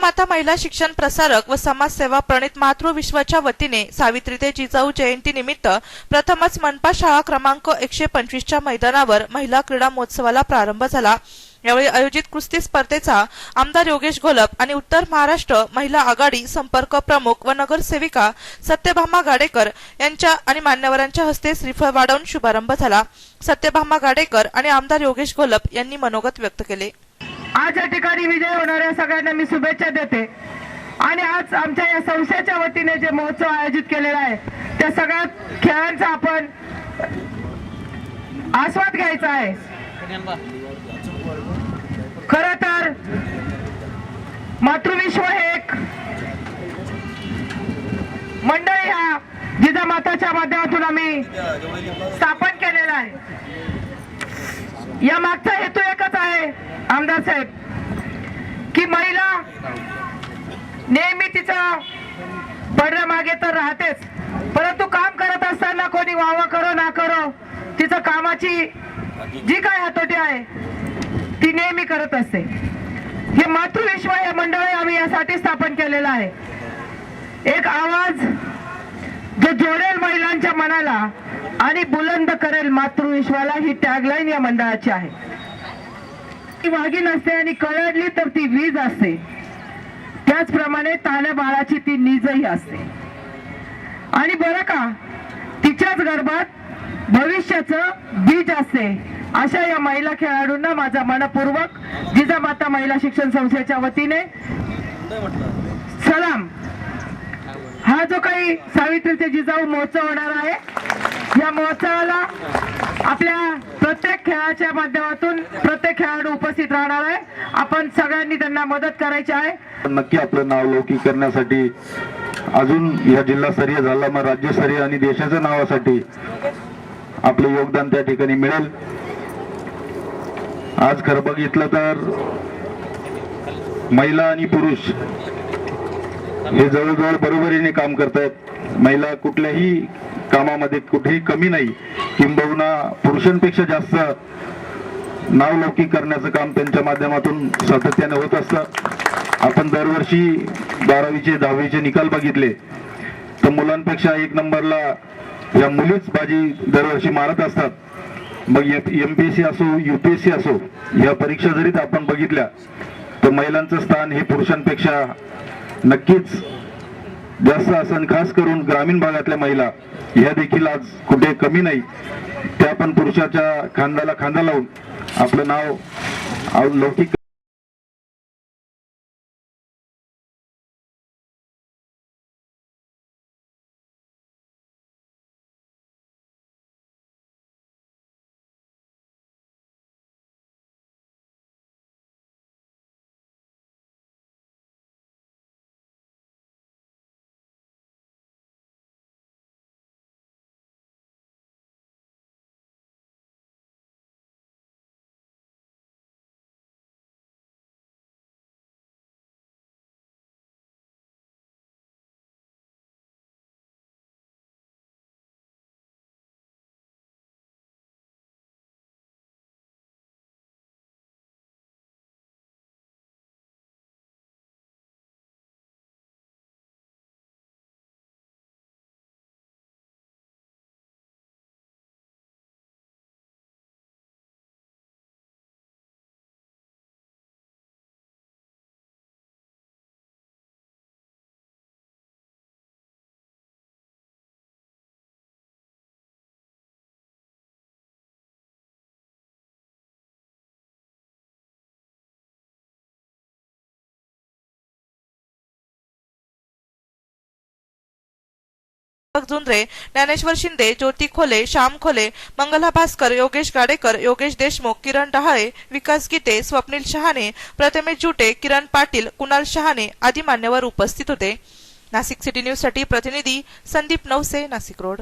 माता महिला शिक्षण प्रसारक व समाजसेवा प्रणित मातृ विश्वाच्या वतीने सावित्री ते जिजाऊ जयंती निमित्त प्रथमच मनपा शाळा क्रमांक एकशे पंचवीसच्या मैदानावर महिला क्रीडा महोत्सवाला प्रारंभ झाला. यावेळी आयोजित कुस्ती स्पर्धेचा आमदार योगेश घोलप आणि उत्तर महाराष्ट्र महिला आघाडी संपर्क प्रमुख व नगरसेविका सत्यभामा गाडेकर यांच्या आणि मान्यवरांच्या हस्ते श्रीफळ वाढवून शुभारंभ झाला. सत्यभामा गाडेकर आणि आमदार योगेश घोलप यांनी मनोगत व्यक्त केले. आज या ठिकाणी विजय होणाऱ्या सगळ्यांना मी शुभेच्छा देते. आणि आज आमच्या या संस्थेच्या वतीने जे महोत्सव आयोजित केलेला आहे त्या सगळ्या खेळांचा आपण आस्वाद घ्यायचा आहे. खर तर मातृविश्व हे एक मंडळ ह्या जिजामाताच्या माध्यमातून आम्ही स्थापन केलेला आहे. या मागचा आमदार साहेब की महिला नेहमी तिचा पडण्यामागे तर राहतेच परंतु काम करत असताना कोणी वावा करो ना करो तिचं कामाची जी काय हातोटी आहे ती नेहमी करत असते. हे मातृविश्व हे मंडळ आम्ही यासाठी स्थापन केलेलं आहे. एक आवाज जो जोडेल महिलांच्या मनाला आणि बुलंद करेल मातृविश्वाला ही टॅगलाईन या मंडळाची आहे. ती वाघीण नसते आणि कळडली तर ती वीज असते. त्याचप्रमाणे ताल्या बाळाची ती नीजही असते. आणि बरं का तिच्याच गर्भात भविष्याचं बीज असते. अशा या महिला खेळाडूंना माझा मनपूर्वक जिजामाता महिला शिक्षण संस्थेच्या वतीने सलाम. हा जो काही सावित्रीचे जिजाऊ महोत्सव होणार आहे या महोत्सवाला आपल्या प्रत्येक खेळाच्या माध्यमातून प्रत्येक खेळाडू उपस्थित राहणार आहे. आपण सगळ्यांनी त्यांना मदत करायची आहे. नक्की आपलं नाव लौकिक करण्यासाठी अजून या जिल्हास्तरीय झाला मग राज्यस्तरीय आणि देशाच्या नावासाठी आपलं योगदान त्या ठिकाणी मिळेल. आज खरं बघितलं तर महिला आणि पुरुष हे जवळजवळ बरोबरीने काम करतायत. महिला कुठल्याही कामामध्ये कुठेही कमी नाही. किंबहुना पुरुषांपेक्षा जास्त नावलौकिक करण्याचं काम त्यांच्या माध्यमातून सातत्याने होत असतं. आपण दरवर्षी बारावीचे दहावीचे निकाल बघितले. तर मुलांपेक्षा एक नंबरला या मुलीच बाजी दरवर्षी मारत असतात मग एम पी एस सी असो युपीएससी असो या परीक्षा जरी आपण बघितल्या तर महिलांचं स्थान हे पुरुषांपेक्षा नक्कीच जास्त असं खास करून ग्रामीण भागातल्या महिला ह्या देखील आज कुठे कमी नाही. त्या पण पुरुषाच्या खांद्याला खांदा लावून आपलं नाव लौकिक दीपक ज्ञानेश्वर शिंदे ज्योती खोले श्याम खोले मंगला भास्कर योगेश गाडेकर योगेश देशमुख किरण डहाळे विकास गीते स्वप्नील शहाणे प्रथमेश जुटे किरण पाटील कुणाल शहाणे आदी मान्यवर उपस्थित होते. नाशिक सिटी न्यूजसाठी प्रतिनिधी संदीप नवसे नाशिक रोड.